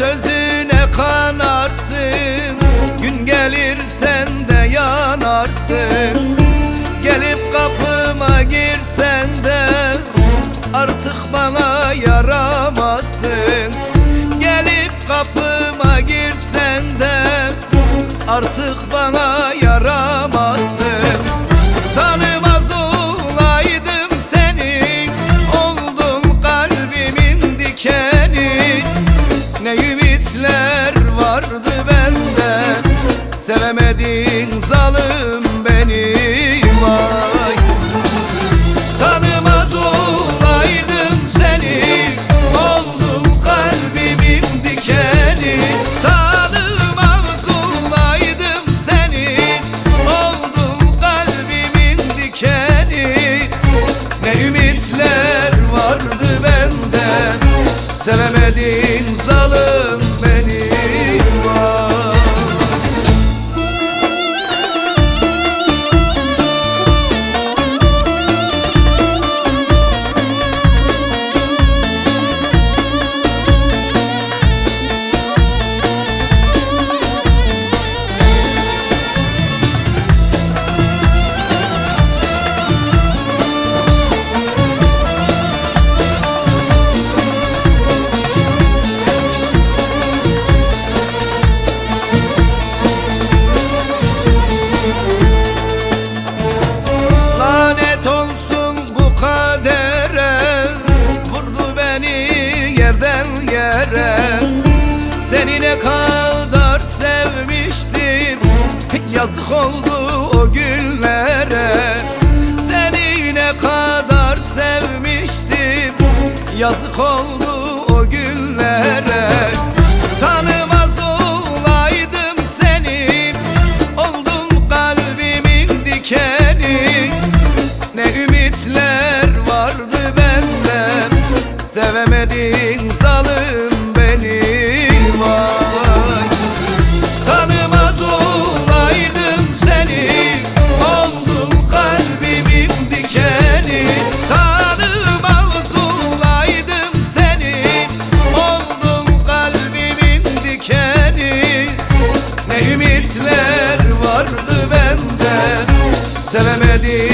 sözüne kanarsın. Gün gelir sen de yanarsın. Gelip kapıma girsen de Artık bana yaramazsın. Gelip kapıma girsen de Artık bana yaramazsın. Ümitler vardı bende. Sevemedin zalim beni vay. Tanımaz olaydım seni. Oldum kalbimin dikeni. Tanımaz olaydım seni. Oldum kalbimin dikeni. Ne ümitler vardı bende. Sevemedin ne kadar sevmiştim. Yazık oldu o günlere. Seni ne kadar sevmiştim. Yazık oldu o günlere. Tanımaz olaydım seni. Oldum kalbimin dikeni. Ne ümitler vardı bende. Sevemedin zalim beni vay ümitler